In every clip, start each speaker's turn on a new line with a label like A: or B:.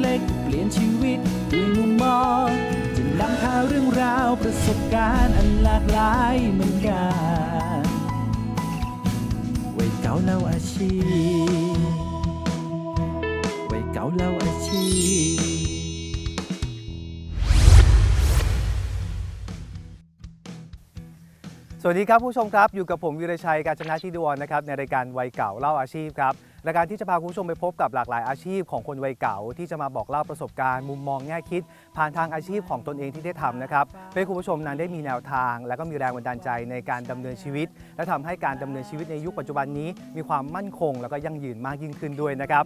A: เล็กๆ เปลี่ยนชีวิตด้วยมุมมองจะนำพาเรื่องราวประสบการณ์อันหลากหลายเหมือนกันวัยเก่าเล่าอาชีพวัยเก่าเล่าอาชีพ
B: สวัสดีครับผู้ชมครับ อยู่กับผมวีรชัยการชนะที่ดวนนะครับในรายการวัยเก่าเล่าอาชีพครับ รายการที่จะพาคุณผู้ชมไปพบกับหลากหลายอาชีพของคนวัยเก่า ที่จะมาบอกเล่าประสบการณ์มุมมองแง่คิด ผ่านทางอาชีพของตนเองที่ได้ทำนะครับเพื่อให้คุณผู้ชมนั้นได้มีแนวทาง และก็มีแรงบันดาลใจในการดำเนินชีวิต และทำให้การดำเนินชีวิตในยุคปัจจุบันนี้ มีความมั่นคง แล้วก็ยั่งยืนมากยิ่งขึ้นด้วยนะครับ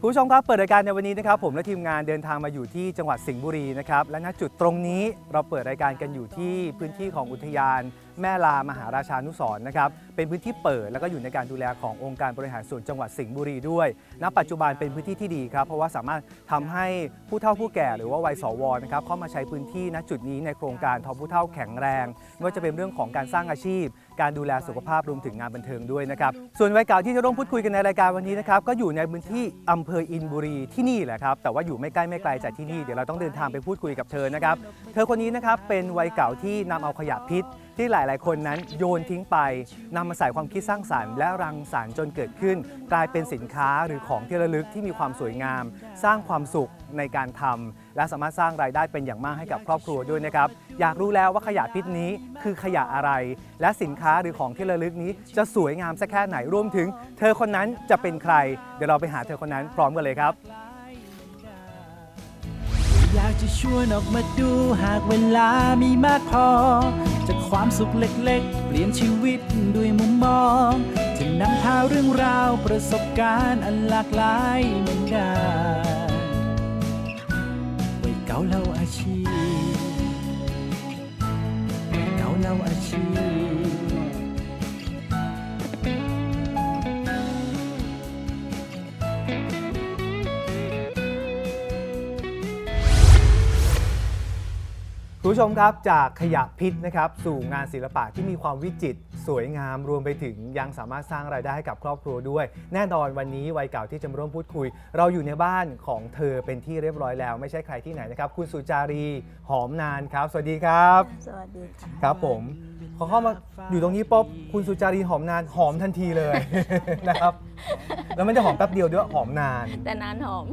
B: คุณผู้ชมครับเปิดรายการในวันนี้นะครับผมและทีมงานเดินทางมาอยู่ที่จังหวัดสิงห์บุรีนะครับและณจุดตรงนี้เราเปิดรายการกันอยู่ที่พื้นที่ของอุทยานแม่ลามหาราชานุสรนะครับเป็นพื้นที่เปิดแล้วก็อยู่ในการดูแลขององค์การบริหารส่วนจังหวัดสิงห์บุรีด้วย ณ ปัจจุบันเป็นพื้นที่ที่ดีครับ เพราะว่าสามารถทำให้ผู้เฒ่าผู้แก่หรือว่าวัยสวนะครับเข้ามาใช้พื้นที่ณจุดนี้ในโครงการทอผู้เฒ่าแข็งแรงไม่ว่าจะเป็นเรื่องของการสร้างอาชีพ การดูแลสุขภาพรวมถึงงานบันเทิงด้วยนะครับส่วนวัยเก่าที่จะร่วมพูดคุยกันในรายการวันนี้นะครับก็อยู่ในพื้นที่อำเภออินบุรีที่นี่แหละครับแต่ว่าอยู่ไม่ใกล้ไม่ไกลจากที่นี่เดี๋ยวเราต้องเดินทางไปพูดคุยกับเธอนะครับเธอคนนี้นะครับเป็นวัยเก่าที่นำเอาขยะพิษที่หลาย ๆ คนนั้นโยนทิ้งไปนำมาใส่ความคิดสร้างสรรค์และรังสรรค์จนเกิดขึ้น กลายเป็นสินค้าหรือของที่ระลึกที่มีความสวยงาม สร้างความสุขในการทำและสามารถสร้างรายได้เป็นอย่างมากให้กับครอบครัวด้วยนะครับ อยากรู้แล้วว่าขยะพิษนี้คือขยะอะไร และสินค้าหรือของที่ระลึกนี้จะสวยงามสักแค่ไหนรวมถึง เธอคนนั้นจะเป็นใคร เดี๋ยวเราไปหาเธอคนนั้นพร้อมกันเลยครับ
A: อยากจะชวนออกมาดูหากเวลามีมากพอ จากความสุขเล็กๆ เปลี่ยนชีวิตด้วยมุมมองจะนำพาเรื่องราวประสบการณ์อันหลากหลายเหมือนกันวัยเก่าเล่าอาชีพ
B: ผู้ชมครับจากขยะพิษนะครับสู่งานศิลปะที่มีความวิจิตรสวยงามรวมไปถึงยังสามารถสร้างรายได้ให้กับครอบครัวด้วย แน่นอนวันนี้วัยเก่าที่จะมาร่วมพูดคุย เราอยู่ในบ้านของเธอเป็นที่เรียบร้อยแล้ว ไม่ใช่ใครที่ไหนนะครับ คุณสุจารีหอมนานครับ สวัสดีครับ
C: สวัสดีค่ะ
B: ครับผมพ อเข้ามาอยู่ตรงนี้ป๊บคุณสุจารีหอมนานหอมทันทีเลย นะครับ แล้วมันจะหอมแป๊บเดียวด้วยหอมนาน
C: แต่นานหอม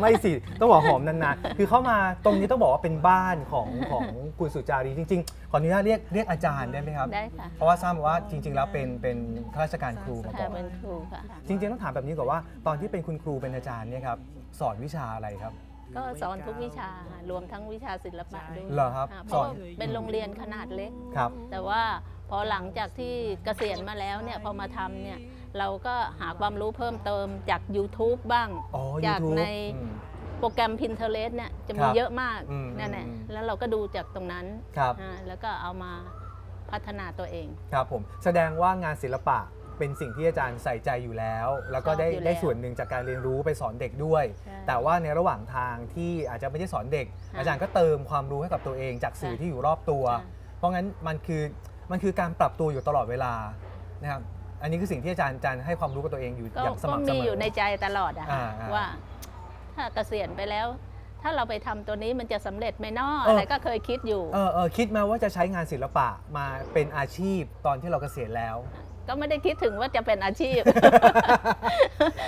B: ไม่สิต้องบอกหอมนานๆ คือเข้ามาตรงนี้ต้องบอกว่าเป็นบ้านของของคุณสุจารีจริง ๆ ขออนุญาตเรียกเรียกอาจารย์ได้ไหมครับ
C: ได้ค่ะ
B: เพราะว่าทราบมาว่าจริง ๆ แล้วเป็นเป็นข้าราชการครูมาก่
C: ค่ะ
B: อน
C: เป็นครูค่ะ
B: จริงๆต้องถามแบบนี้ก่อนว่าตอนที่เป็นคุณครูเป็นอาจารย์เนี่ยครับสอนวิชาอะไรครับ
C: ก็สอนทุกวิชาค่ะรวมทั้งวิชาศิลปะด้วย
B: เหรอครับ
C: ค่ะเพ
B: ส
C: ราะ
B: อน
C: ว่าเป็นโรงเรียนขนาดเล็ก
B: ครับ
C: แต่ว่าพอหลังจากที่เกษียณมาแล้วเนี่ยพอมาทำเนี่ยเราก็หาความรู้เพิ่มเติมจาก YouTube บ้าง
B: อ๋อ
C: จาก
B: YouTube
C: ใน
B: อืม
C: โปรแกรม Pinterest เนี่ยจะ
B: ค
C: มี
B: รับ
C: เยอะมาก
B: อืม
C: นั่นแหละ
B: อืม
C: แล้วเราก็ดูจากตรงนั้น
B: ครับ
C: อ่าแล้วก็เอามาพัฒนาตัวเอง
B: ครับผม แสดงว่างานศิลปะ เป็นสิ่งที่อาจารย์ใส่ใจอยู่แล้ว แล้วก็ได้
C: ชอบอยู่แล้ว
B: ได้ส่วนหนึ่งจากการเรียนรู้ไปสอนเด็กด้วย
C: ใช่
B: แต่ว่าในระหว่างทางที่อาจจะไม่ได้สอนเด็ก
C: ค่ะ
B: อาจารย์ก็เติมความรู้ให้กับตัวเองจากสื่อ
C: ค่ะ
B: ที่อยู่รอบตัว
C: ค่ะ
B: เพราะงั้นมันคือมันคือการปรับตัวอยู่ตลอดเวลานะครับอันนี้คือสิ่งที่อาจารย์อาจารย์ให้ความรู้กับตัวเองอยู่
C: ก็
B: อย่างส
C: ก็
B: ม่ำเส
C: มี
B: มอ
C: อ
B: อยู่
C: ในใจตลอดอะค่ะ
B: อ่าอ่า
C: ว่า ถ้าเกษียณไปแล้ว ถ้าเราไปทำตัวนี้มันจะสำเร็จไหมนอ
B: เอออ
C: อะไรก็เคยคิดอยู่
B: เออเออคิดมาว่าจะใช้งานศิลปะมาเป็นอาชีพตอนที่เราเกษียณแล้ว
C: ก็ไม่ได้คิดถึงว่าจะเป็นอาชีพ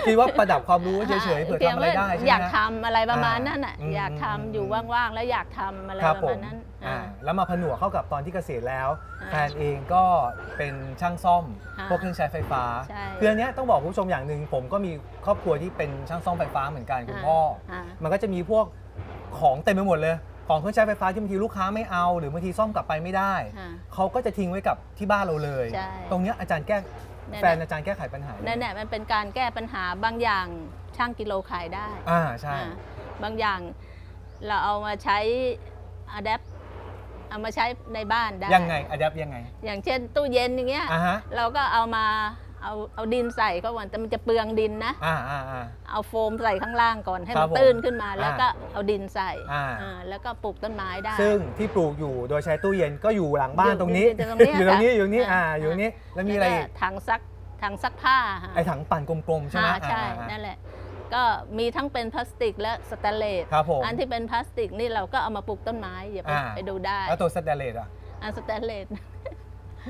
B: คิดว่าประดับความรู้ไว้เฉยๆเผื่อ
C: พีย
B: ทำ
C: ง
B: อะไร
C: ว่า
B: ได้ใช่ไหม
C: อยาก
B: ฮะ
C: ทำอะไรประมาณ
B: อ่า
C: นั้นอะ
B: อืม
C: อยากทำ
B: อืม
C: อยู่ว่างๆ แล้วอยากทำอะไร
B: ครับ
C: ประ
B: ผม
C: มาณนั้น
B: อ่า
C: อ่า
B: แล้วมาผนวกเข้ากับตอนที่เกษียณแล้ว
C: อ่า
B: แฟนเองก็เป็นช่างซ่อม
C: อ่า
B: พวกเครื่องใช้ไฟฟ้า
C: ใช่
B: คืออันเนี้ยต้องบอกคุณผู้ชมอย่างหนึ่งผมก็มีครอบครัวที่เป็นช่างซ่อมไฟฟ้าเหมือนกันคุณพ่ออ
C: อ่า
B: มันก็จะมีพวกของเต็มไปหมดเลย ของเครื่องใช้ไฟฟ้าที่บางทีลูกค้าไม่เอา หรือบางทีซ่อมกลับไปไม่ได้
C: อ่า
B: เขาก็จะทิ้งไว้กับที่บ้านเราเลย
C: ใช่
B: ตรงเนี้ยอาจารย์แก้
C: เนี่ย
B: แฟนอาจารย์แก้ไขปัญหา
C: นั่นแหละมันเป็นการแก้ปัญหาบางอย่างช่างกิโลขายได้
B: อ่าใช่
C: อ่าบางอย่างเราเอามาใช้อะแดปเอามาใช้ในบ้านได้
B: ยังไงอะดับยังไง
C: อย่างเช่นตู้เย็นอย่างเงี้ย
B: อ่าฮะ
C: เราก็เอามา เอาเอาดินใส่เข้าก่อนแต่มันจะเปลืองดินนะ
B: อ่าอ่าอ่า
C: เอาโฟมใส่ข้างล่างก่อนให้
B: ครั
C: มั
B: บ
C: น
B: ผม
C: ตื้นขึ้นมา แล้ว
B: อ่า
C: ก็เอาดินใส่
B: อ่า
C: อ่าแล้วก็ปลูกต้นไม้ได้
B: ซึ่งที่ปลูกอยู่โดยใช้ตู้เย็นก็อยู่หลังบ้าน
C: อยู่
B: ตรงนี้
C: อยู่ตรงเนี้ย
B: อยู่ตรงนี้
C: ค่ะ
B: อยู่ตรงนี้อ่า
C: อ่า
B: อยู่ตรงนี้แล้วมีอะไรอีก
C: แล้วก็ถังซักถังซักผ้าค่ะ
B: ไอถังปั่นกลมๆใช่ไหม
C: อ่าใช่
B: อ่าอ่า
C: นั่นแหละ ก็มีทั้งเป็นพลาสติกและสแตนเลส
B: ครับผม
C: อันที่เป็นพลาสติกนี่เราก็เอามาปลูกต้นไม้อย่าไป
B: อ่า
C: ไปดูได้
B: แล้วตัวสแตนเลสอะ
C: อันสแตนเลส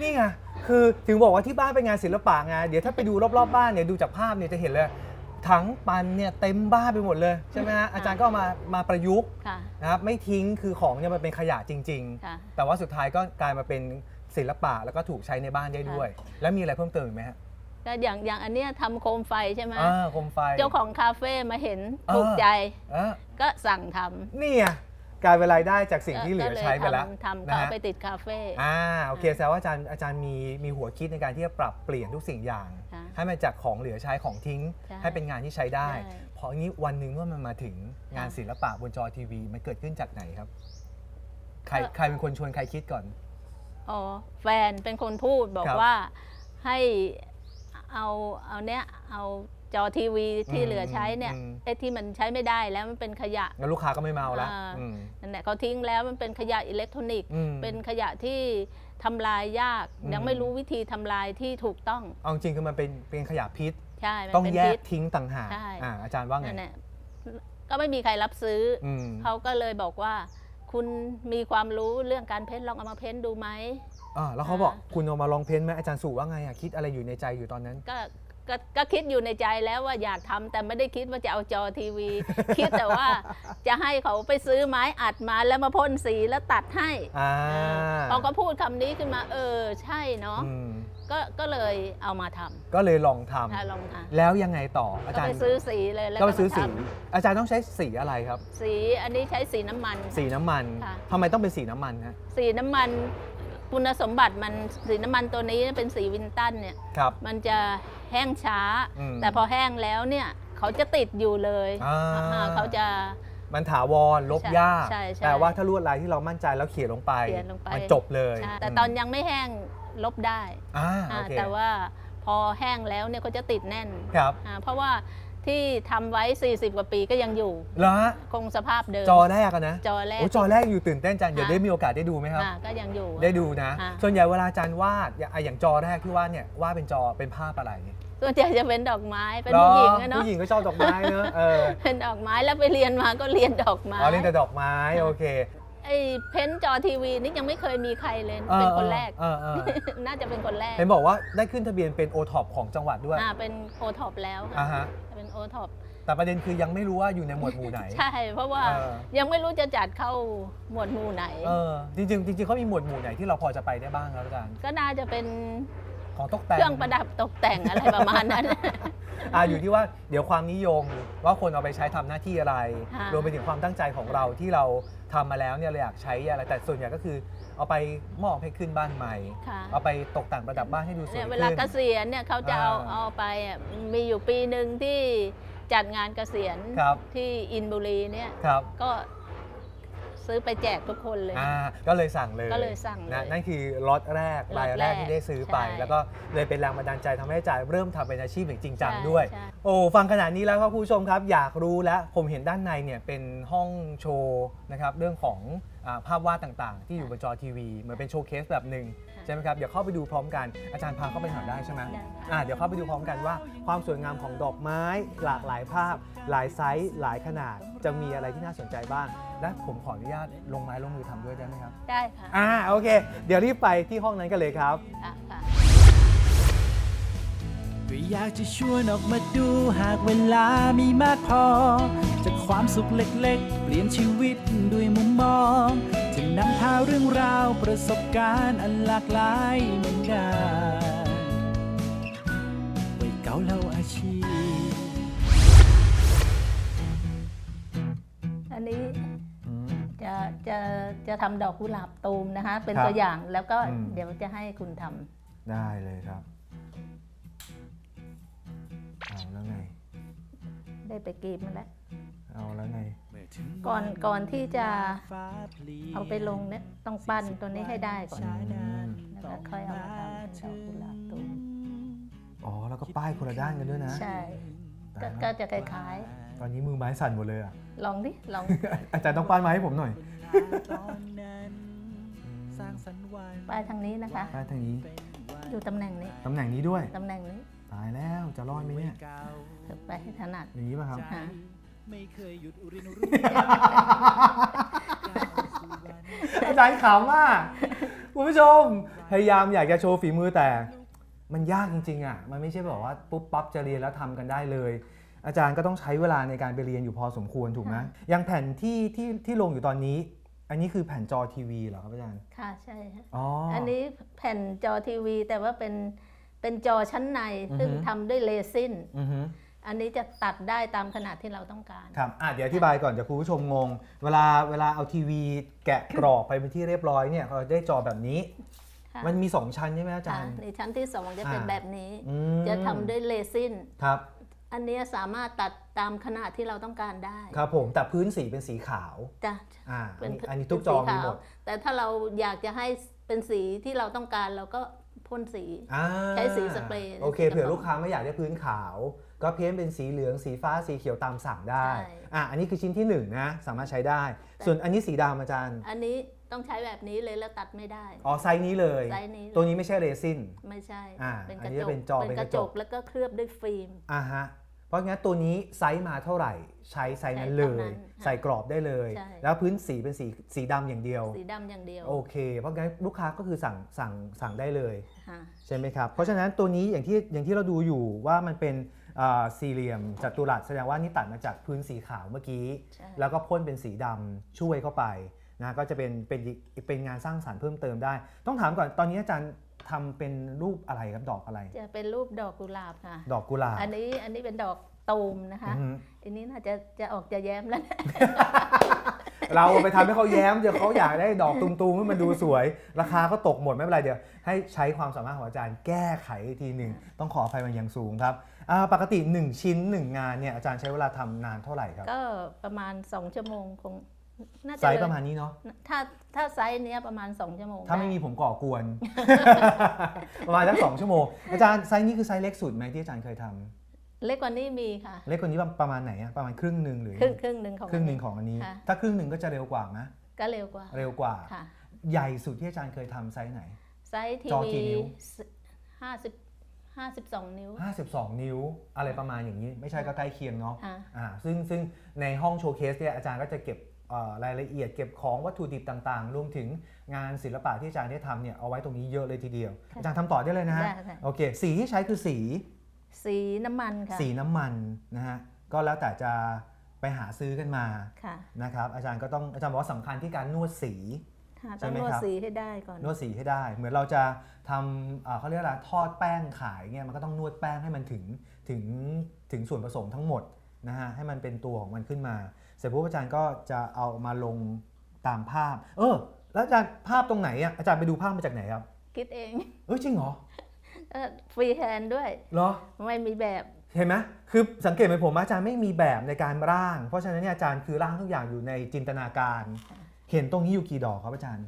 B: นี่ไงคือถึงบอกว่าที่บ้านเป็นงานศิลปะไงเดี๋ยวถ้าไปดูรอบๆบ้านเนี่ยดูจากภาพเนี่ยจะเห็นเลยถังปันเนี่ยเต็มบ้านไปหมดเลยใช่ไหมฮะอาจารย์ก็เอามามาประยุกต์
C: ค่ะ
B: นะครับไม่ทิ้งคือของเนี่ยมันเป็นขยะจริง
C: ค่ะ
B: ๆ แต่ว่าสุดท้ายก็กลายมาเป็นศิลปะแล้วก็ถูกใช้ในบ้านได้ด้วย แล้วมีอะไรเพิ่มเติมอีกไหมฮะ
C: ก็อย่างอย่างอันเนี้ยทำโคมไฟใช่ไหม
B: อ่าโคมไฟ
C: เจ้าของคาเฟ่มาเห็น
B: อ่า
C: ถูกใจ
B: อ่า
C: ก็สั่งทำ
B: นี่ไง กลายเป็นรายได้จากสิ่งที่เหลือ
C: ก็ย
B: ใช้ไปแล้ว
C: ทำทำก็
B: นะ
C: เอา
B: ฮะ
C: ไปติดคาเฟ่
B: อ่าโอเคแสดงว่าอาจารย์อาจารย์มีมีหัวคิดในการที่จะปรับเปลี่ยนทุกสิ่งอย่าง
C: ค่ะ
B: ให้มันจากของเหลือใช้ของทิ้ง
C: ใช่
B: ให้เป็นงานที่ใช้ได้
C: ใช่
B: เพราะงี้วันหนึ่งเมื่อมันมาถึงงาน
C: ค่ะ
B: ศิลปะบนจอทีวี มันเกิดขึ้นจากไหนครับ ใคร
C: ก็
B: ใครเป็นคนชวนใครคิดก่อน
C: อ๋อแฟนเป็นคนพูดบอก
B: ครับ
C: ว่าให้เอาเอาเนี้ยเอา จอทีวีที่
B: อืม
C: เหลือใช้เนี่ย
B: อืม
C: ไอ้ที่มันใช้ไม่ได้แล้วมันเป็นขยะ
B: งั้นลูกค้าก็ไม่เมาแล้ว
C: อ่า
B: อืม
C: นั่นแหละเขาทิ้งแล้วมันเป็นขยะอิเล็กทรอนิกส์
B: อืม
C: เป็นขยะที่ทำลายยาก
B: อืม
C: ยังไม่รู้วิธีทำลายที่ถูกต้อง
B: เอาจริงคือมันเป็นเป็นขยะพิษ
C: ใช่มัน
B: ต้อง
C: เป็น
B: แย
C: พิ
B: ก
C: ษ
B: ทิ้งต่างหาก
C: ใช่
B: อ่าอาจารย์ว่าไง
C: นั่นแหละก็ไม่มีใครรับซื้ออ
B: อืม
C: เขาก็เลยบอกว่า คุณมีความรู้เรื่องการเพ้นท์ลองเอามาเพ้นท์ดูไหม
B: อ่าแล้วเขาบอก
C: อ่า
B: คุณเอามาลองเพ้นท์ไหมอาจารย์สู่ว่าไงอะคิดอะไรอยู่ในใจอยู่ตอนนั้น
C: ก็ ก็ก็คิดอยู่ในใจแล้วว่าอยากทำแต่ไม่ได้คิดว่าจะเอาจอทีวี คิดแต่ว่าจะให้เขาไปซื้อไม้อัดมาแล้วมาพ่นสีแล้วตัดให้
B: อ่า
C: พอเขาพูดคำนี้ขึ้นมา เออ ใช่เนาะ
B: อืม
C: ก็ก็เลยเอามาท
B: ก็เลยลองทำำ
C: ถ้าลองทำ
B: แล้วยังไงต่ออา
C: ก็
B: จาร
C: ไป
B: ย์
C: ซื้อสีเลยแล้ว
B: ก็ไปซื้อ
C: มา
B: สี
C: ท
B: อาจารย์ต้องใช้สีอะไรครับำ
C: สีอันนี้ใช้สีน้ำมัน
B: สีน้ำมัน
C: ค่ะ
B: ทำไมต้องเป็นสีน้ำมันฮะ
C: สีน้ำมัน คุณสมบัติมันสีน้ำมันตัวนี้เป็นสีวินตันเนี่ย
B: ครับ
C: มันจะแห้งช้า
B: อืม
C: แต่พอแห้งแล้วเนี่ยเขาจะติดอยู่เลย
B: อ่า
C: อ่าเขาจะ
B: มันถาวรลบ
C: ใช่
B: ยาก
C: ใช่ใช่
B: แต่ว่าถ้าลวดลายที่เรามั่นใจแล้วเขียนลงไป
C: เขียนลงไป
B: มันจบเลย
C: ใช่แต่ตอนยังไม่แห้งลบได้
B: อ่า
C: อ่า
B: โอเค
C: แต่ว่าพอแห้งแล้วเนี่ยเขาจะติดแน่น
B: ครับ
C: อ่าเพราะว่า ที่ทำไว้ 40 กว่าปีก็ยังอยู่
B: แล้วฮะ
C: คงสภาพเดิม
B: จอแรกอะนะ
C: จอแรก
B: โอ้จอแรกอยู่ตื่นเต้นจังเดี๋ยว
C: ค่ะ
B: ได้มีโอกาสได้ดูไหมครับ
C: อ่าก็ยังอยู่
B: ได้ดูนะ
C: ค่ะ
B: ส่วนใหญ่เวลาอาจารย์วาดอย่างอะอย่างจอแรกที่วาดเนี่ยวาดเป็นจอเป็นภาพอะไร
C: ส่วนใหญ่จะเป็นดอกไม้เป็นผู้หญิงอะ
B: รอ
C: เนาะ
B: ผู้หญิงก็ชอบดอกไม้เนอะเออ
C: เป็นดอกไม้แล้วไปเรียนมาก็เรียนดอกไม้
B: อ๋อเล่นแต่ดอกไม้โอเค
C: ไอ้เพ้นท์จอทีวีนี่ยังไม่เคยมีใครเลยเป็นคนแรก
B: เออเออเออ
C: น่าจะเป็นคนแรก
B: เห็นบอกว่าได้ขึ้นทะเบียนเป็นโอท็อปของจังหวัดด้วย
C: อ่าเป็นโอท็อปแล้ว
B: อ่า
C: ค่ะ
B: ฮะ
C: เป็นโอท็อป
B: แต่ประเด็นคือยังไม่รู้ว่าอยู่ในหมวดหมู่ไหน
C: ใช่ เพราะว่า
B: เออ
C: ยังไม่รู้จะจัดเข้าหมวดหมู่ไหน
B: เออจริงๆจริงๆเขามีหมวดหมู่ไหนที่เราพอจะไปได้บ้างครับอาจารย์
C: ก็น่าจะเป็น
B: ของตก
C: เค
B: แต่ง
C: รื่องประดับตกแต่งอะไรประมาณนั้น
B: อ่าอยู่ที่ว่าเดี๋ยวความนิยมว่าคนเอาไปใช้ทำหน้าที่อะไร
C: ค่ะ
B: รวมไปถึงความตั้งใจของเราที่เราทำมาแล้วเนี่ยเราอยากใช้อะไรแต่ส่วนใหญ่ก็คือ เอาไปมอบให้ขึ้นบ้านใหม่
C: ค่ะ
B: เอาไปตกแต่งประดับบ้านให้ดูสวย
C: เนี่ย
B: ขึ้น
C: เวลาเกษียณเนี่ยเขาจะเอา
B: อ่า
C: เอาไปอะมีอยู่ปีหนึ่งที่จัดงานเกษียณ
B: ครับ
C: ที่อินบุรีเนี่ย
B: ครับ
C: ก็ ซื้อไปแจกทุกคนเลย
B: อ่าก็เลยสั่งเลย
C: ก็เลยสั่งเลย
B: นะนั่นคือล็อตแรก
C: ล็
B: รา
C: อยต
B: แรก
C: แรก
B: ที่ได้ซื้อไป
C: ใช่
B: แล้วก็เลยเป็นแรงบันดาลใจทำให้จ่ายเริ่มทำเป็นอาชีพอย่างจริงจัง
C: ใช่
B: ด้วย
C: ใช่
B: โอ้ฟังขนาดนี้แล้วครับคุณผู้ชมครับ อยากรู้แล้วผมเห็นด้านในเนี่ยเป็นห้องโชว์นะครับเรื่องของอาภาพวาดต่างๆ ที่อยู่บนจอทีวีเหมือนเป็นโชว์เคสแบบหนึ่ง ใช่ไหมครับเดี๋ยวเข้าไปดูพร้อมกันอาจารย์พาเข้าไปหาได้ใช่ไหม
C: ได้ค่ะ
B: อ่าเดี๋ยวเข้าไปดูพร้อมกันว่า ความสวยงามของดอกไม้ หลากหลายภาพ หลายไซส์หลายขนาดจะมีอะไรที่น่าสนใจบ้าง และผมขออนุญาตลงไม้ลงมือทำด้วยได้ไหมครับ
C: ได้ค่ะ
B: อ่าโอเค เดี๋ยวรีบไปที่ห้องนั้นกันเลยครับ
C: ค่ะค่ะ
A: ก็อยากจะชวนออกมาดูหากเวลามีมากพอ จากความสุขเล็กๆ เปลี่ยนชีวิตด้วยมุมมอง จะนำพาเรื่องราวประสบการณ์อันหลากหลายเหมือนกันไว้เก่าเล่าอาชีพ
C: อันนี้จะจะจะทำดอกกุหลาบตูมนะคะ เป็น
B: ครับ
C: ตัวอย่างแล้วก็
B: อืม
C: เดี๋ยวจะให้คุณทำ
B: ได้เลยครับ เอาแล้วไง
C: ได้ไปกรีบมาแล้ว
B: เอาแล้วไง
C: ก่อนก่อนที่จะเอาไปลงเนี่ยต้องปั้นตัวนี้ให้ได้ก่อนแล้วก็ค่อยเอามาทำเป็นดอกกุหลาบตูม
B: อ๋อ แล้วก็ป้ายคนละด้านกันด้วยนะ
C: ใช่
B: ตาย
C: ก็
B: แล้ว
C: ก็จะคล้าย
B: ตอนนี้มือไม้สั่นหมดเลยอะ
C: ๆลองดิ ลอง
B: อาจารย์ต้องป้ายมาให้ผมหน่อย
C: ป้ายทางนี้นะคะ
B: ป้ายทางนี้
C: อยู่ตำแหน่งนี้
B: ตำแหน่งนี้ด้วย
C: ตำแหน่งนี้
B: ตายแล้วจะรอดไหมเนี่ย
C: เถิบไปให้ถนัด
B: อย่างนี้ป่ะครับ
C: ฮะ
A: ไม่เคยหยุดเรียนรู้
B: อาจารย์ขำมากคุณผู้ชมพยายามอยากจะโชว์ฝีมือแต่ มันยากจริงๆอะมันไม่ใช่แบบว่าปุ๊บปั๊บจะเรียนแล้วทำกันได้เลย อาจารย์ก็ต้องใช้เวลาในการไปเรียนอยู่พอสมควรถูกไหมอย่างแผ่นที่ที่ที่ลงอยู่ตอนนี้ อันนี้คือแผ่นจอทีวีเหรอครับอาจารย์
C: ค่ะใช่ฮะ
B: อ๋ออ
C: อันนี้แผ่นจอทีวีแต่ว่าเป็น เป็นจอชั้นใน
B: อือฮึ
C: ซึ่งทำด้วยเรซิน
B: อือฮึ
C: อันนี้จะตัดได้ตามขนาดที่เราต้องการ
B: ครับอะเดี๋ยวอธิบายก่อนจะคุณผู้ชมงง เวลาเวลาเอาทีวีแกะกรอบไปเป็นที่เรียบร้อยเนี่ยเราได้จอแบบนี้
C: ค่ะ
B: มันมี 2 ชั้นใช่ไหมอาจา
C: ค่ะ
B: รย์
C: ในชั้นที่สองจะเป็น
B: อ่า
C: แบบนี้
B: อืม
C: จะทำด้วยเรซิน
B: ครับ
C: อันเนี้ยสามารถตัดตามขนาดที่เราต้องการได้
B: ครับผม แต่พื้นสีเป็นสีขาว
C: จ้ะ
B: อ่าอั
C: เป็นน
B: นี้อันนี้ทุกจอ
C: เป็นสี
B: มีหมด
C: ขาวแต่ถ้าเราอยากจะให้เป็นสีที่เราต้องการเราก็ พ่นสี
B: อ่า
C: ใช้สีสเปรย์
B: โอเค
C: สีกระป๋อง
B: เผื่อลูกค้าไม่อยากได้พื้นขาว ก็เพ้นท์เป็นสีเหลืองสีฟ้าสีเขียวตามสั่งได้
C: ใช่
B: อะอันนี้คือชิ้นที่หนึ่งนะสามารถใช้ได้ ส่วนอันนี้สีดำอาจารย์
C: อันนี้ต้องใช้แบบนี้เลยแล้วตัดไม่ได้
B: อ๋อไซส์นี้เลย
C: ไซส์นี้เลย
B: ตัวนี้ไม่ใช่เรซิน
C: ไม่ใช่
B: อ่า
C: เป็น
B: อั
C: ก
B: น
C: ระ
B: นี้
C: จ
B: จะ
C: ก
B: เป็นจอ เป็นกระจก
C: แล้วก็เคลือบด้วยฟิล์ม
B: อ่าฮะ เพราะงั้นตัวนี้ไซส์มาเท่าไหร่ ใช้ไซส์นั้นเลย
C: ใช้เท่านั้น
B: ใส่กรอบได้เลย
C: ใช่
B: แล้วพื้นสีเป็นสีสีดำอย่างเดียว
C: สีดำอย่างเดียว
B: โอเค เพราะงั้นลูกค้าก็คือสั่งสั่งสั่งได้เลย
C: ค่ะ
B: ใช่ไหมครับเพราะฉะนั้นตัวนี้อย่างที่อย่างที่เราดูอยู่ว่ามันเป็นอ่าสี่เหลี่ยมจัตุรัสแสดงว่านี่ตัดมาจากพื้นสีขาวเมื่อกี้
C: ใช่
B: แล้วก็พ่นเป็นสีดำช่วยเข้าไปนะก็จะเป็นเป็นอีกเป็นงานสร้างสรรค์เพิ่มเติมได้ ต้องถามก่อนตอนนี้อาจารย์ ทำเป็นรูปอะไรครับดอกอะไร
C: จะเป็นรูปดอกกุหลาบค่ะ
B: ดอกกุหลาบ
C: อันนี้อันนี้เป็นดอกตูมนะคะ
B: อือฮึ
C: อันนี้น่าจะจะออกจะแย้มแล้วนะ
B: เราไปทำให้เขาแย้มเดี๋ยวเขาอยากได้ดอกตุมๆให้มันดูสวย ราคาก็ตกหมดไม่เป็นไรเดี๋ยว ให้ใช้ความสามารถของอาจารย์แก้ไขอีกทีหนึ่งต้องขออภัยมันอย่างสูงครับอ่าปกติ 1 ชิ้น 1 งานเนี่ยอาจารย์ใช้เวลาทำนานเท่าไหร่ครับ
C: ก็ประมาณ 2 ชั่วโมงคง น่าจะ
B: ไซส์
C: เลย
B: ประมาณนี้เนาะ
C: ถ้าถ้าไซส์เนี้ยประมาณ 2 ชั่วโมง
B: ถ้าไม่
C: ด้
B: มีผมก่อกวน ประมาณสักสองชั่วโมง อาจารย์ไซส์นี้คือไซส์เล็กสุดไหมที่อาจารย์เคยทำ
C: เล็กกว่านี้มีค่ะ
B: เล็กกว่านี้ประมาณไหนอะประมาณครึ่งหนึ่งหรือ
C: ครึ่งครึ่งหนึ่งของ
B: ครึ่งหนึ่งของอันนี้
C: ค่ะ
B: ถ้าครึ่งหนึ่งก็จะเร็วกว่าไหม
C: ก็เร็วกว่า
B: เร็วกว่า
C: ค่ะ
B: ใหญ่สุดที่อาจารย์เคยทำไซส์ไหน
C: ไซส์ที
B: จอ
C: วี
B: กี่นิ้ว
C: ห้าสิบห้าสิบสองนิ้ว
B: 52นิ้ว อะไรประมาณอย่างนี้ ไม่ใช่ก็ใกล้เคียงเนาะ
C: ค่ะ
B: อ่าซึ่งซึ่งในห้องโชว์เคสเนี่ยอาจารย์ก็จะเก็บเอ่อ รายละเอียดเก็บของวัตถุดิบต่างๆ รวมถึงงานศิลปะที่อาจารย์ได้ทำเนี่ยเอาไว้ตรงนี้เยอะเลยทีเดียว
C: ค่ะ
B: อาจารย์ทำต่อได้เลยนะฮะ
C: ได้ค่ะ
B: โอเคสีที่ใช้คือสี
C: สีน้ำมันค่ะ
B: สีน้ำมันนะฮะก็แล้วแต่จะไปหาซื้อกันมา
C: ค่ะ
B: นะครับอาจารย์ก็ต้องอาจารย์บอกว่าสำคัญที่การนวดสี
C: ค่ะ
B: ใช่
C: ต้อง
B: ไหม
C: นวด
B: ครับ
C: สีให้ได้ก่อน
B: นวดสีให้ได้ เหมือนเราจะทำเอ่อเขาเรียกอะไรทอดแป้งขายเงี้ยมันก็ต้องนวดแป้งให้มันถึงถึงถึงส่วนผสมทั้งหมดนะฮะให้มันเป็นตัวของมันขึ้นมา เสร็จปุ๊บอาจารย์ก็จะเอามาลงตามภาพ เออ แล้วอาจารย์ภาพตรงไหนอะอาจารย์ไปดูภาพมาจากไหนครับ
C: คิดเอง
B: เอ้ยจริงเหรอ
C: ก็ฟรีแฮนด์ด้วย
B: เหรอ
C: ไม่มีแบบ
B: เห็นไหมคือสังเกตไหมผมอาจารย์ไม่มีแบบในการร่าง เพราะฉะนั้นเนี่ยอาจารย์คือร่างทุกอย่างอยู่ในจินตนาการ เห็นตรงนี้อยู่กี่ดอกครับอาจารย์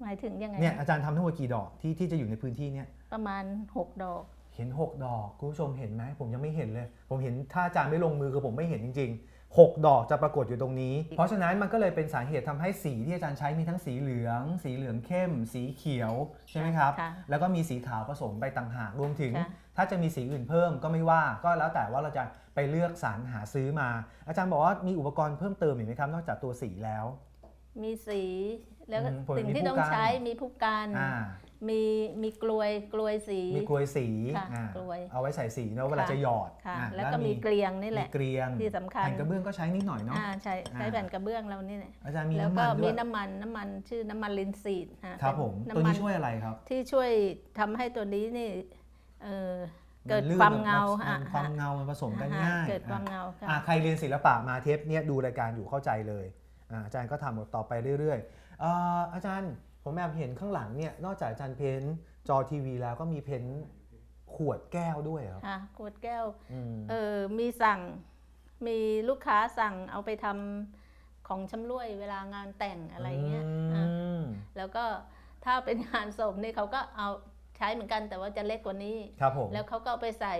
C: หมายถึงยังไง
B: เนี่ยอาจารย์ทำทั้งหมดกี่ดอกที่ที่จะอยู่ในพื้นที่เนี่ย
C: ประมาณ 6 ดอก
B: เห็น 6 ดอกคุณผู้ชมเห็นไหมผมยังไม่เห็นเลย ผมเห็นถ้าอาจารย์ไม่ลงมือคือผมไม่เห็นจริง ๆ 6 ดอกจะปรากฏอยู่ตรงนี้ เพราะฉะนั้นมันก็เลยเป็นสาเหตุทำให้สีที่อาจารย์ใช้มีทั้งสีเหลือง สีเหลืองเข้ม สีเขียวใช่ไหมครับ
C: ค่ะ
B: แล้วก็มีสีขาวผสมไปต่างหากรวมถึง
C: ค่ะ
B: ถ้าจะมีสีอื่นเพิ่มก็ไม่ว่าก็แล้วแต่ว่าเราจะไปเลือกสรรหาซื้อมา อาจารย์บอกว่ามีอุปกรณ์เพิ่มเติมอีกไหมครับนอกจากตัวสีแล้ว
C: มีสีแล้วก็
B: อืมผม
C: สิ่ง
B: มี
C: ที่
B: ผู้
C: ต้อง
B: กัน
C: ใช้มีผู้กัน
B: อ่า
C: มีมีกลวยกลวยสี
B: มีกลวยสี
C: ค่ะ
B: อ่าก
C: ลวย
B: เอาไว้ใส่สีเนอะเวลา
C: ค่ะ
B: จะหยอด
C: ค่ะ
B: อ่า
C: แล้วก็มีเกลียงนี่แหละ
B: มีเกลียง
C: ที่สำคัญ
B: แผ่นกระเบื้องก็ใช้นิดหน่อยเนาะ
C: อ่าใช้ใช้
B: อ่า
C: แผ่นกระเบื้องเรานี่แหละ
B: อาจารย์มี
C: แล้ว
B: น้ำ
C: ก็
B: มันด้
C: มี
B: วย
C: น้ำมันน้ำมันชื่อน้ำมันลินซีดอะ
B: ครับ
C: เป็น
B: ผม
C: น้ำ
B: ตัว
C: มั
B: นี้ช่วยอะไรครับ
C: ที่ช่วยทำให้ตัวนี้นี่เออเกิด
B: นลื่น
C: ความเงา
B: มัน
C: อะ
B: ความเงามันผสมกัน
C: อะ
B: ง่าย
C: เกิดความ
B: อะ
C: เงาค่ะ
B: อะใครเรียนศิลปะมาเทปเนี่ยดูรายการอยู่เข้าใจเลยอะอาจารย์ก็ทำต่อไปเรื่อยๆเอ่ออาจารย์ ผมแอบเห็นข้างหลังเนี่ยนอกจากอาจารย์เพ้นท์จอทีวีแล้วก็มีเพ้นท์ขขวดแก้วด้วยเหรอ
C: ค่ะขวดแก้ว
B: อืม
C: เออมีสั่งมีลูกค้าสั่งเอาไปทำของชำร่วยเวลางานแต่งอะไรเงี้ยอะ
B: ม
C: แล้วก็ถ้าเป็นงานศพนี่เขาก็เอาใช้เหมือนกันแต่ว่าจะเล็กกว่านี้
B: ครับผม
C: แล้วเขาก็เอาไปใส่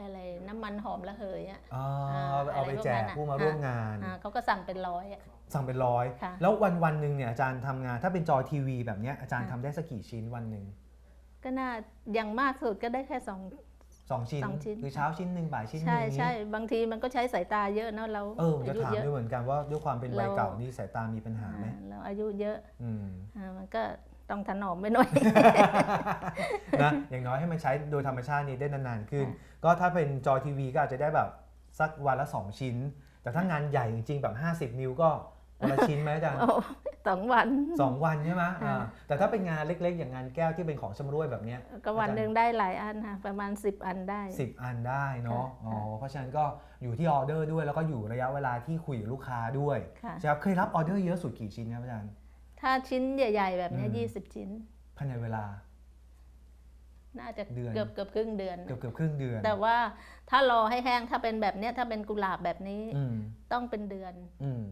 C: อะไรน้ำมันหอมระเหยอะ
B: อ๋อ
C: อ่า
B: เอาเอาไป
C: อะไรพวก
B: แจ
C: นั้
B: ก
C: นน่ะ
B: ผู้มาร่วมงาน
C: อ่าเขาก็สั่งเป็นร้อยอะ
B: สั่งเป็นร้อย
C: ค่ะ
B: แล้ววันวันหนึ่งเนี่ยอาจารย์ทำงานถ้าเป็นจอทีวีแบบเนี้ยอาจารย์
C: ค่ะ
B: ทำได้สักกี่ชิ้นวันหนึ่ง
C: ก็น่าอย่างมากสุดก็ได้แค่สอง
B: สองชิ้น
C: สองชิ้น
B: คือเช้าชิ้นหนึ่งบ่ายชิ้นหนึ่ง
C: ใช่
B: นี้
C: ใช่บางทีมันก็ใช้สายตาเยอะเนาะเรา
B: เออผมจะ
C: อายุ
B: ถาม
C: เยอะ
B: ด้วยเหมือนกันว่าด้วยความเป็นวัย
C: เรา
B: เก่านี่สายตามีปัญหาไหม
C: อ่าเราอายุเยอะ
B: อืม
C: อ่ามันก็ต้องถนอมไปหน่อย
B: นะอย่างน้อยให้มันใช้โดยธรรมชาตินี้ได้นานๆขึ้น
C: ค่ะ
B: ก็ถ้าเป็นจอทีวีก็อาจจะได้แบบสักวันละ 2 ชิ้น แต่ถ้างานใหญ่จริงๆ แบบ 50 นิ้วก็ วันละชิ้นไหมอาจารย์
C: โอ้สองวัน
B: สองวันใช่ไหม
C: ค่ะ
B: อ่าแต่ถ้าเป็นงานเล็กๆ อย่างงานแก้วที่เป็นของชำร่วยแบบเนี้ย
C: ก็วันหนึ่งได้หลายอันค่ะประมาณ 10 อันได้
B: สิบอันได้เนาะ
C: ค่ะ
B: อ๋อเพราะฉะนั้นก็อยู่ที่ออเดอร์ด้วยแล้วก็อยู่ระยะเวลาที่คุยกับลูกค้าด้วย
C: ค่ะ
B: ใช่ครับเคยรับออเดอร์เยอะสุดกี่ชิ้นครับอาจารย์
C: ถ้าชิ้นใหญ่ ๆ แบบเนี้
B: อืม
C: ยี่สิบชิ้น
B: ภายในเวลา
C: น่าจะ
B: เดือน
C: เกือบเกือบครึ่งเดือน
B: เกือบเกือบครึ่งเดือน
C: แต่ว่าถ้ารอให้แห้งถ้าเป็นแบบเนี้ยถ้าเป็นกุหลาบแบบนี้
B: อืม
C: ต้องเป็นเดือน
B: อืม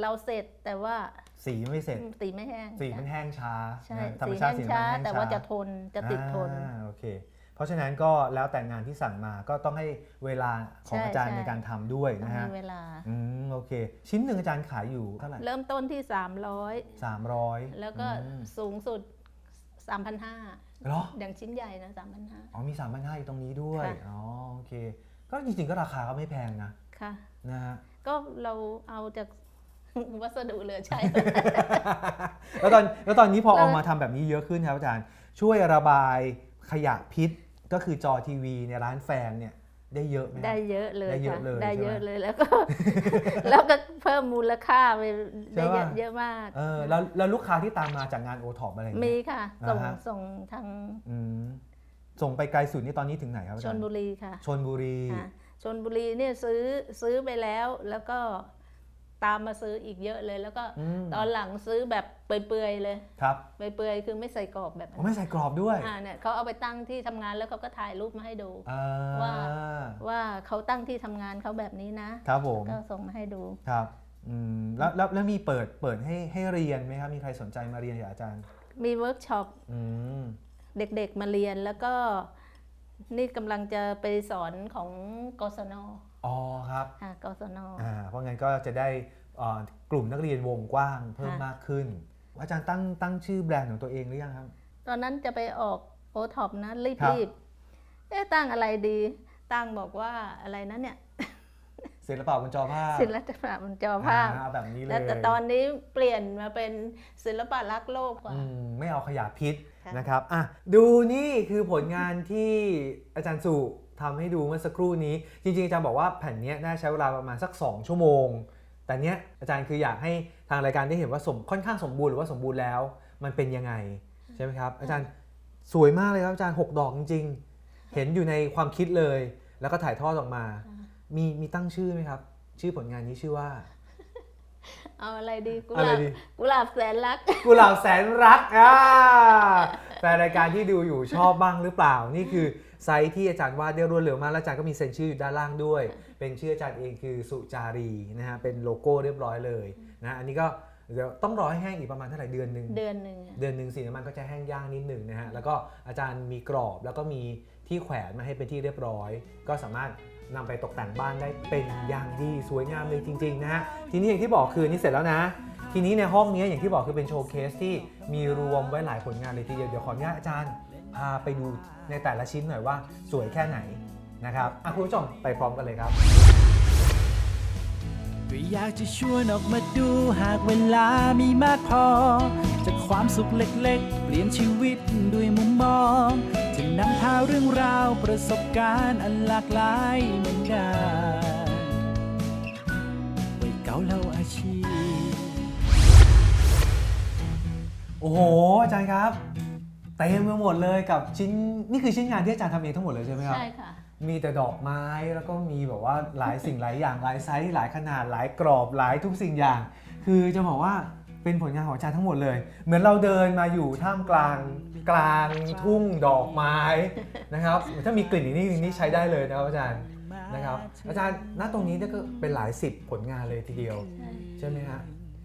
C: เราเสร็จแต่ว่า
B: สีไม่เสร็จ
C: สีไม่แห้ง
B: สีมันแห้งช้า
C: ใช่
B: นะธรรม
C: สี
B: ชา
C: แห้
B: ติ
C: ง
B: สีมัน
C: ช้า
B: แห้ง
C: แต่ว่า
B: ช้
C: จะทนจะติดทน
B: อ่าโอเค เพราะฉะนั้นก็แล้วแต่งานที่สั่งมาก็ต้องให้เวลาของ
C: ใช่
B: อาจารย์
C: ใช่
B: ในการทำด้วย
C: ต้อง
B: นะฮะ
C: มีเวลา
B: อืมโอเค ชิ้นหนึ่งอาจารย์ขายอยู่เท่าไหร่
C: เริ่มต้นที่
B: สามร้อย
C: 300 แล้วก็สูงสุด 3,500
B: เหรอ
C: อย่างชิ้นใหญ่นะ3,500
B: อ๋อมีสามพันห้าอยู่ตรงนี้ด้วย
C: ค่ะ
B: อ๋อโอเค ก็จริงๆก็ราคาก็ไม่แพงนะ
C: ค่ะ
B: นะฮะ
C: ก็เราเอาจาก วัสดุเหลือใช้
B: แล้วตอนแล้วตอนนี้พอ
C: แล้ว
B: ออกมาทำแบบนี้เยอะขึ้นครับอาจารย์ ช่วยระบายขยะพิษก็คือจอทีวีในร้านแฟนเนี่ยได้เยอะไหมครับ
C: ได้เยอะเลย
B: ได้เยอะ
C: ค่ะ
B: เลย
C: ได้
B: ใช่ไหม
C: เยอะเลยแล้วก็แล้วก็เพิ่มมูลค่าไปได้เยอะ
B: ใช่ปะ
C: เยอะมาก
B: เออแล้วแล้วลูกค้าที่ตามมาจากงานโอท็อปอะไรอย่าง
C: มี
B: เงี้ย
C: ค่ะ ส่ง
B: อ่าฮะ
C: ส่งทาง
B: อืมส่งไปไกลสุดนี่ตอนนี้ถึงไหนครับอา
C: ช
B: จาร
C: น
B: ย์
C: บุรีค่ะ
B: ชนบุรี
C: ค่ะชนบุรีเนี่ยซื้อซื้อไปแล้วแล้วก็ ตามมาซื้ออีกเยอะเลย แล้วก็
B: อืม
C: ตอนหลังซื้อแบบเปื่อยๆเลย
B: ครับ
C: เปื่อยๆคือไม่ใส่กรอบแบบ
B: อ๋อไม่ใส่กรอบด้วย
C: อ่าเนี่ยเขาเอาไปตั้งที่ทำงานแล้วเขาก็ถ่ายรูปมาให้ดู
B: อ่า
C: ว่าว่าเขาตั้งที่ทำงานเขาแบบนี้นะครับ
B: ผม
C: ก็ส่งมาให้ดู
B: ครับอืมแล้วแล้วแล้วมีเปิดเปิดให้ให้เรียนไหมครับมีใครสนใจมาเรียนกับอาจารย์
C: มีเวิร์กช็อป
B: อืม
C: เด็กๆมาเรียนแล้วก็ นี่กำลังจะไปสอนของกศน
B: อ๋อครับ
C: ค่ะกศน
B: อ่าเพราะงั้นก็จะได้เอ่อกลุ่มนักเรียนวงกว้างเพิ่ม
C: ค่ะ
B: มากขึ้น อาจารย์ตั้งตั้งชื่อแบรนด์ของตัวเองหรือยังครับ
C: ตอนนั้นจะไปออกโอท็อปนะรีบ
B: ครับ
C: รีบเอ๊ะตั้งอะไรดี ตั้งบอกว่าอะไรนะเนี่ย
B: ศิลปะบนจอภาพ
C: ศิลปะบนจอภาพ
B: อ่แบบนี้เลย
C: แล้วแต่ตอนนี้เปลี่ยนมาเป็นศิลปะรักโลกกว่า
B: อืมไม่เอาขยะพิษ
C: ค่ะ
B: นะครับอะดูนี่คือผลงานที่อาจารย์สุทำให้ดูเมื่อสักครู่นี้ จริงๆอาจารย์บอกว่าแผ่นเนี้ยน่าใช้เวลาประมาณสัก 2 ชั่วโมง แต่เนี้ยอาจารย์คืออยากให้ทางรายการได้เห็นว่าสมค่อนข้างสมบูรณ์หรือว่าสมบูรณ์แล้ว มันเป็นยังไงใช่ไหมครับ อาจารย์สวยมากเลยครับอาจารย์ 6 ดอกจริง ๆ เห็นอยู่ในความคิดเลย แล้วก็ถ่ายทอดออกมา มีมีตั้งชื่อไหมครับ ชื่อผลงานนี้ชื่อว่า
C: เอาอะไรดีกุ
B: อะ
C: ห
B: ไร
C: ลาบ
B: ดี
C: กุหลาบแสนรัก
B: กุหลาบแสนรักอ่าแฟนรายการที่ดูอยู่ชอบบ้างหรือเปล่า นี่คือไซต์ที่อาจารย์วาดได้รวดเร็วมากแล้วอาจารย์ก็มีเซ็นชื่ออยู่ด้านล่างด้วย เป็นชื่ออาจารย์เองคือสุจารีนะฮะเป็นโลโก้เรียบร้อยเลยนะอันนี้ก็เดี๋ยวต้องรอให้แห้งอีกประมาณเท่าไหร่เดือนหนึ่ง
C: เดือนหนึ่งอะ
B: เดือนหนึ่งสีน้ำมันก็จะแห้งย่างนิดหนึ่งนะฮะแล้วก็อาจารย์มีกรอบแล้วก็มีที่แขวนมาให้เป็นที่เรียบร้อย ก็สามารถ นำไปตกแต่งบ้านได้เป็นอย่างดีสวยงามเลยจริงๆนะฮะทีนี้อย่างที่บอกคือนี่เสร็จแล้วนะ ทีนี้ในห้องนี้อย่างที่บอกคือเป็นโชว์เคสที่มีรวมไว้หลายผลงานเลยทีเดียวเดี๋ยวขออนุญาตอาจารย์พาไปดูในแต่ละชิ้นหน่อยว่าสวยแค่ไหนนะครับคุณผู้ชมไปพร้อมกันเลยครับ ก็อยากจะชวนออกมาดูหากเวลามีมากพอ จากความสุขเล็กๆ เปลี่ยนชีวิตด้วยมุมมอง จะนำพาเรื่องราวประสบการณ์อันหลากหลายเหมือนกันวัยเก่าเล่าอาชีพ โอ้โห อาจารย์ครับ เต็มไปหมดเลยกับชิ้น นี่คือชิ้นงานที่อาจารย์ทำเองทั้งหมดเลยใช่ไหมครับ
C: ใช่ค่ะ
B: มีแต่ดอกไม้แล้วก็มีแบบว่าหลายสิ่งหลายอย่างหลายไซส์หลายขนาดหลายกรอบหลายทุกสิ่งอย่าง คือจะบอกว่าเป็นผลงานของอาจารย์ทั้งหมดเลย เหมือนเราเดินมาอยู่ท่ามกลางกลางทุ่งดอกไม้นะครับ ถ้ามีกลิ่นนี่นี่ใช้ได้เลยนะครับอาจารย์นะครับ อาจารย์ณตรงนี้ก็เป็นหลายสิบผลงานเลยทีเดียว
C: ใช่
B: ไหมฮะ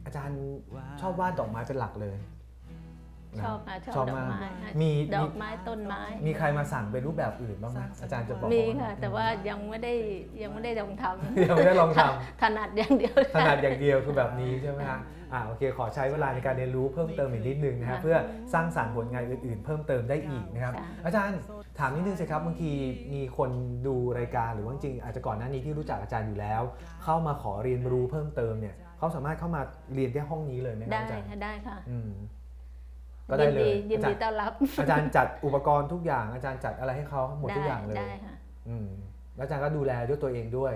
B: อาจารย์ชอบวาดดอกไม้เป็นหลักเลย
C: ชอบค่ะชอบดอกไม้
B: มี
C: ด
B: มี
C: อกไม้ต้นไม้
B: มีใครมาสั่งเป็นรูปแบบอื่นบ้างไหมอาจารย์จะบอก
C: มี
B: เขาไห
C: ค่ะ แต่ว่ายังไม่ได้ยังไม่ได้ลองทำ
B: ยังไม่ได้ลองท
C: ถนัดอย่างเดียว
B: ถนัดอย่างเดียวคือแบบนี้ใช่ไหมฮะอ่าโอเคขอใช้เวลาในการเรียนรู้เพิ่มเติมอีกนิดนึงนะฮะ
C: ค่ะ
B: เพื่อสร้างสรรค์ผลงานอื่น ๆ เพิ่มเติมได้อีกนะครับ
C: ค่ะ
B: อาจารย์ถามนิดนึงสิครับบางทีมีคนดูรายการหรือว่าจริงๆอาจจะก่อนหน้านี้ที่รู้จักอาจารย์อยู่แล้ว เข้ามาขอเรียนรู้เพิ่มเติมเนี่ยเขาสามารถเข้ามาเรียนที่ห้องนี้เลยไหมครับ
C: ได้
B: อาจารย์
C: ค่ะได้ค่ะ
B: อืม ก็ได้เลย
C: ยินดียิน
B: อาจาร
C: ดี
B: ย์
C: ต้อนรับ
B: อาจารย์จัดอุปกรณ์ทุกอย่าง อาจารย์จัดอะไรให้เขาหมดทุกอย่างเลย
C: ได้ค่ะ
B: อืมแล้วอาจารย์ก็ดูแลด้วยตัวเองด้วย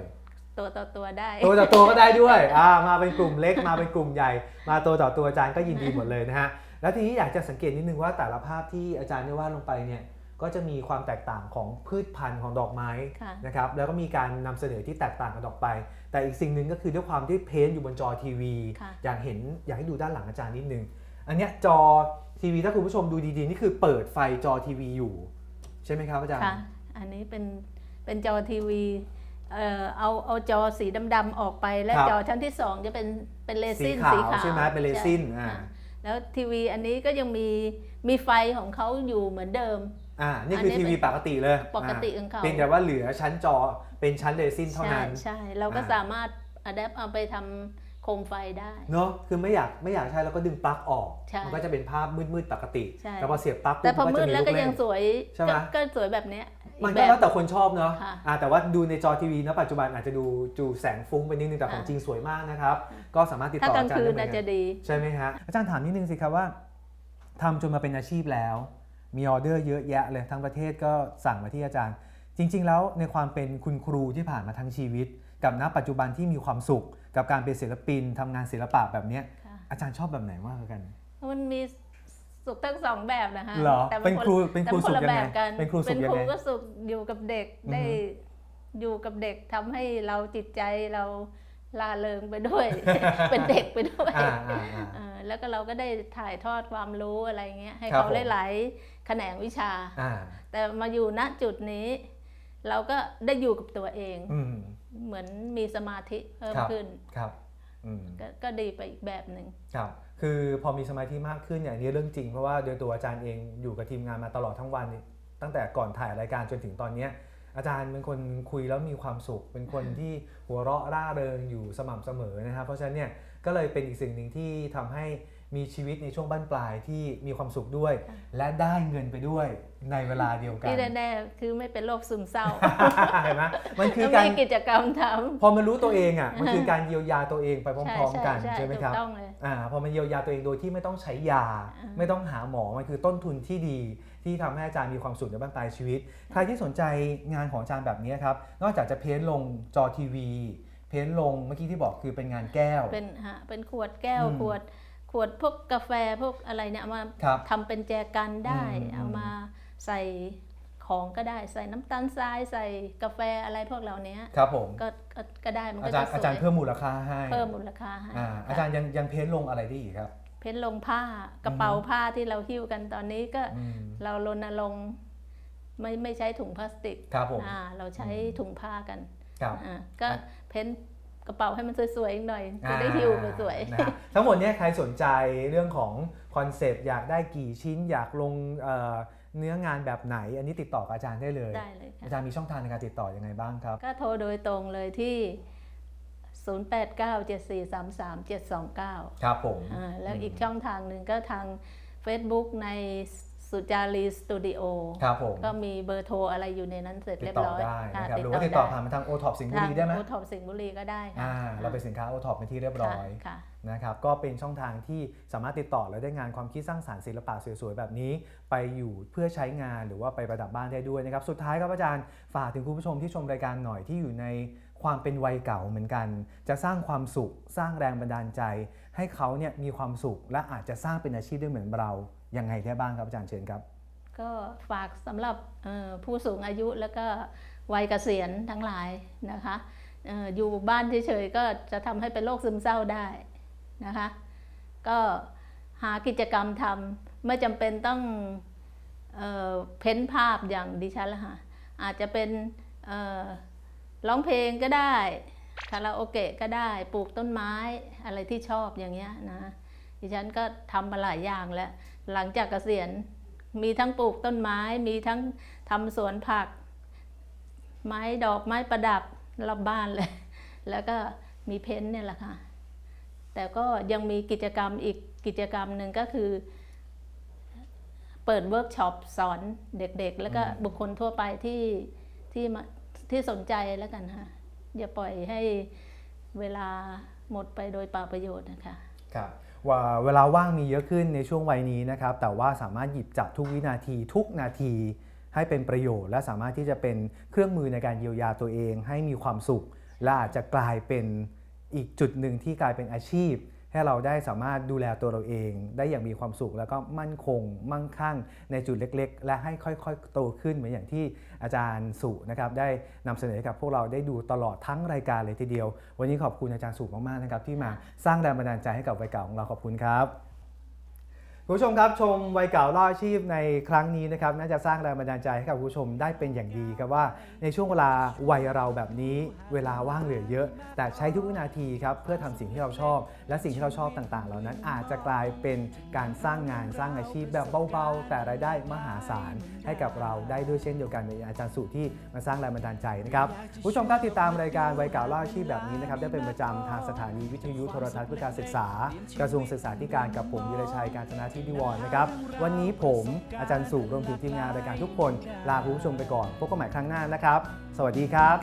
C: ตัวต่อตัวได้
B: ตัวต่อตัวก็ได้ด้วยอ่ามาเป็นกลุ่มเล็กมาเป็นกลุ่มใหญ่ มาตัวต่อตัวอาจารย์ก็ยินดีหมดเลยนะฮะแล้วทีนี้อยากจะสังเกตนิดนึงว่าแต่ละภาพที่อาจารย์ได้วาดลงไปเนี่ยก็จะมีความแตกต่างของพืชพันธุ์ของดอกไม้
C: ค่ะ
B: นะครับแล้วก็มีการนำเสนอที่แตกต่างกันออกไป แต่อีกสิ่งหนึ่งก็คือด้วยความที่เพ้นท์อยู่บนจอทีวี
C: ค่ะ
B: อยากเห็นอยากให้ดูด้านหลังอาจารย์นิดนึง อันเนี้ยจอทีวีถ้าคุณผู้ชมดูดีๆ นี่คือเปิดไฟจอทีวีอยู่ ใช่ไหมครับอาจารย์
C: ค่ะ อันนี้เป็นเป็นจอทีวีเอ่อเอาเอาจอสีดำๆออกไปและ
B: ครับ
C: จอชั้นที่2จะเป็นเป็นเร
B: สี
C: ซิน
B: ขาวใช่ไหมเป็นเรซิน
C: ใช่
B: อ่า
C: ค่ะแล้วทีวีอันนี้ก็ยังมีมีไฟของเขาอยู่เหมือนเดิม
B: อ่านี่คืออน
C: นี้
B: ทีวี
C: เป็น
B: ปกติเลย
C: ปกติ
B: อ่า
C: ของเขา
B: เพียงแต่ว่าเหลือชั้นจอเป็นชั้นเรซินเท่า
C: ใช่
B: นั้น
C: ใช่เราก็
B: อ่า
C: สามารถอัดแอปเอาไปทำ โคมไฟได้
B: เนาะคือไม่อยากไม่อยากใช้แล้วก็ดึงปลั๊กออก
C: ใช่
B: มัก็จะเป็นภาพมืดๆปกติ
C: ใช่
B: แต่พอเสียบปลั๊ก
C: แต่พอ
B: ปุ๊บ
C: มืด
B: น
C: แล้วก็
B: จะ
C: ยัง
B: ลู
C: สวย
B: ใช่ไหม
C: ก็ก็สวยแบบเนี้ยอี
B: มัน
C: แบ
B: ก็
C: บ
B: แล้วแต่คนชอบเนาะ
C: ค่ะ
B: อ่าแต่ว่าดูในจอทีวีนะปัจจุบันอาจจะดูจูแสงฟุ้งไปนิดนึงแต่ของ
C: อ่า
B: จริงสวยมากนะครับ ก็สามารถติด
C: ถ้า
B: ต่อก
C: ลา
B: อางจารย์
C: คืน
B: ได้เหมื
C: อา
B: อ
C: จ
B: นกั
C: จะ
B: น
C: ดี
B: ใช่ไหมฮะอาจารย์ถามนิดนึงสิครับว่าทำจนมาเป็นอาชีพแล้ว มีออเดอร์เยอะแยะเลยทั้งประเทศก็สั่งมาที่อาจารย์ จริง ๆ แล้วในความเป็นคุณครูที่ผ่านมาทั้งชีวิต กับณปัจจุบันที่มีความสุข กับการเป็นศิลปินทำงานศิลปะแบบเนี้ย
C: ค่ะ
B: อาจารย์ชอบแบบไหนมากกว่ากัน
C: มันมีสุขทั้งสองแบบนะคะ
B: เหรอ
C: แต่
B: เป็นครูเป็นครู
C: แต่
B: สุข
C: ละ
B: ยัง
C: แบ
B: ไง
C: บกัน
B: เป็นครูสุข
C: เป็น
B: ยั
C: ค
B: ง
C: รู
B: ไง
C: ก็สุขอยู่กับเด็ก
B: อือฮึ
C: ได้อยู่กับเด็กทำให้เราจิตใจเราลาเริงไปด้วย เป็นเด็กไปด้วย
B: อ่าอ่าอ่า
C: เออแล้วก็เราก็ได้ถ่ายทอดความรู้อะไรเงี้ยให้
B: ครับ
C: เขา
B: ผม
C: หลายๆแขนงวิชา
B: อ่า
C: แต่มาอยู่ณจุดนี้ เราก็ได้อยู่กับตัวเอง
B: อืม
C: เหมือนมีสมาธิเพิ่ม
B: ครับ
C: ขึ้น
B: ครับอืม
C: ก็ก็ดีไปอีกแบบหนึ่ง
B: ครับ คือพอมีสมาธิมากขึ้นเนี่ยอันนี้เรื่องจริงเพราะว่าโดยตัวอาจารย์เองอยู่กับทีมงานมาตลอดทั้งวันนี่ตั้งแต่ก่อนถ่ายรายการจนถึงตอนเนี้ยอาจารย์เป็นคนคุยแล้วมีความสุข เป็นคนที่หัวเราะร่าเริงอยู่สม่ำเสมอนะครับ เพราะฉะนั้นเนี่ยก็เลยเป็นอีกสิ่งหนึ่งที่ทำให้ มีชีวิตในช่วงบั้นปลายที่มีความสุขด้วย และได้เงินไปด้วยในเวลาเดียวกัน
C: ที่แน่ๆคือไม่เป็นโรคซึมเศร้า
B: เห็นไหมมันคือ
C: แล้ว
B: การ
C: มีกิจกรรมท
B: พอมันรู้ตัวเองอะมันคือการเยียวยาตัวเองไปำพร้อม ๆ กัน
C: ใช่
B: ใช่ไหม
C: ถู
B: ครับ
C: กต้องเลย
B: อ่าพอมันเยียวยาตัวเองโดยที่ไม่ต้องใช้ยา
C: อ่า
B: ไม่ต้องหาหมอมันคือต้นทุนที่ดี ที่ทำให้อาจารย์มีความสุขในบ้านปลายชีวิตใครที่สนใจงานของอาจารย์แบบนี้ครับนอกจากจะเพ้นท์ลงจอทีวี เพ้นท์ลงเมื่อกี้ที่บอกคือเป็นงานแก้ว
C: เป็นฮะเป็นขวดแก้ว
B: อืม
C: ขวด ขวดพวกกาแฟพวกอะไรเนี่ยเอามา
B: ครับ
C: ทำเป็นแจกันได้
B: อืม
C: เอามาใส่ของก็ได้ใส่น้ำตาลทรายใส่กาแฟอะไรพวกเหล่านี้
B: ครับผม
C: ก็ก็ก็ได้มัน
B: อา
C: ก็
B: จาร
C: จะ
B: ย์
C: ส
B: อาจาร
C: ว
B: ย์
C: ย
B: เพิ่มมูลค่าให้
C: เพิ่มมูลค่าให้
B: อ่า
C: ค่ะ
B: อาจารย์ยังยังเพ้นท์ลงอะไรได้อีกครับ
C: เพ้นลงผ้ากระเป๋าผ้าที่เราหิ้วกันตอนนี้ก็
B: อืม
C: เรารณรงค์ไม่ไม่ใช้ถุงพลาสติก
B: ครับผม
C: อ่าเราใช้ถุงผ้ากัน
B: ครับ
C: อ่าก็
B: อะ
C: เพ้น กระเป๋าให้มันสวยๆอีกหน่อย จะได้หิ้วไปสวย
B: อ่านะฮะทั้งหมดเนี้ใครสนใจเรื่องของคอนเซปต์อยากได้กี่ชิ้นอยากลงเอ่อเนื้องานแบบไหน อันนี้ติดต่อกับอาจารย์ได้เลย
C: ได้เลยค่ะ
B: อาจารย์มีช่องทางในการติดต่อยังไงบ้างครับ
C: ก็โทรโดยตรงเลยที่ 0897433729
B: ครับผม
C: อ่าแล้วอีกช่องทางหนึ่งก็ทาง Facebook ใน สุจารีสตูดิโอ
B: ครับผม
C: ก็มีเบอร์โทรอะไรอยู่ในนั้นเสร็จ
B: ติ
C: เรี
B: ด
C: ยบ
B: ต่อ
C: ร้อย
B: ได้นะ
C: ค่ะ
B: ครับหรือว่าติดต่อผ่าน
C: ได้
B: มาทางโอท็อปสิงห์บุรีได้ไหม
C: ทางโอท็อปสิงห์บุรีก็ได้ค่ะ
B: อ่าเราเป็นสินค้าโอท็อปเป็นที่เรียบร้อย
C: ค่ะ
B: นะครับก็เป็นช่องทางที่สามารถติดต่อและได้งานความคิดสร้างสารรค์ศิลปะสวยๆแบบนี้ ไปอยู่เพื่อใช้งานหรือว่าไปประดับบ้านได้ด้วยนะครับสุดท้ายครับอาจารย์ฝากถึงคุณผู้ชมที่ชมรายการหน่อยที่อยู่ในความเป็นวัยเก่าเหมือนกัน จะสร้างความสุข สร้างแรงบันดาลใจ ให้เขาเนี่ยมีความสุขและอาจจะสร้างเป็นอาชีพได้เหมือนเรา ยังไงได้บ้างครับอาจารย์เชิญครับ
C: ก็ฝากสำหรับผู้สูงอายุแล้วก็วัยเกษียณทั้งหลายนะคะออยู่บ้านเฉยๆก็จะทำให้เป็นโรคซึมเศร้าได้นะคะก็หากิจกรรมทำไม่จำเป็นต้องเออเพ้นภาพอย่างดิฉันละค่ะอาจจะเป็นร้องเพลงก็ได้คาราโอเกะก็ได้ปลูกต้นไม้อะไรที่ชอบอย่างเงี้ยนะดิฉันก็ทำมาหลายอย่างแล้ว หลังจากเกษียณมีทั้งปลูกต้นไม้ มีทั้งทำสวนผัก ไม้ดอกไม้ประดับรอบบ้านเลย แล้วก็มีเพ้นท์เนี่ยแหละค่ะ แต่ก็ยังมีกิจกรรมอีกกิจกรรมหนึ่งก็คือ เปิดเวิร์กช็อปสอนเด็กๆ แล้วก็บุคคลทั่วไปที่ที่มาที่สนใจแล้วกันค่ะ อย่าปล่อยให้เวลาหมดไปโดยเปล่าประโยชน์นะคะ
B: ครับ ว่าเวลาว่างมีเยอะขึ้นในช่วงวัยนี้นะครับ แต่ว่าสามารถหยิบจับทุกวินาทีทุกนาทีให้เป็นประโยชน์ และสามารถที่จะเป็นเครื่องมือในการเยียวยาตัวเอง ให้มีความสุข และอาจจะกลายเป็นอีกจุดหนึ่งที่กลายเป็นอาชีพ ให้เราได้สามารถดูแลตัวเราเอง ได้อย่างมีความสุขแล้วก็มั่นคง มั่งคั่งในจุดเล็ก ๆ และให้ค่อยๆโตขึ้นเหมือนอย่างที่อาจารย์สุนะครับได้นำเสนอให้กับพวกเราได้ดูตลอดทั้งรายการเลยทีเดียว วันนี้ขอบคุณอาจารย์สุมากๆนะครับที่มาสร้างแรงบันดาลใจให้กับวัยเก่าของเราขอบคุณครับ คุณผู้ชมครับชมวัยเก่าล่าอาชีพในครั้งนี้นะครับน่าจะสร้างแรงบันดาลใจให้กับคุณผู้ชมได้เป็นอย่างดีครับว่า ในช่วงเวลาวัยเราแบบนี้ เวลาว่างเหลือเยอะ แต่ใช้ทุกวินาทีครับเพื่อทำสิ่งที่เราชอบ และสิ่งที่เราชอบต่างๆ เหล่านั้นอาจจะกลายเป็นการสร้างงานสร้างอาชีพแบบเบาๆ แต่รายได้มหาศาลให้กับเราได้ด้วยเช่นเดียวกันในอาจารย์สุที่มาสร้างแรงบันดาลใจนะครับผู้ชมครับติดตามรายการวัยเก่าล่าอาชีพแบบนี้นะครับได้เป็นประจำทางสถานีวิทยุโทรทัศน์เพื่อการศึกษา กระทรวงศึกษาธิการกับผมวิรชัยการจนาที่ดิวรนะครับ วันนี้ผมอาจารย์สุรวมถึงทีมงานรายการทุกคน ลาคุณผู้ชมไปก่อน พบกันใหม่ครั้งหน้านะครับ สวัสดีครับ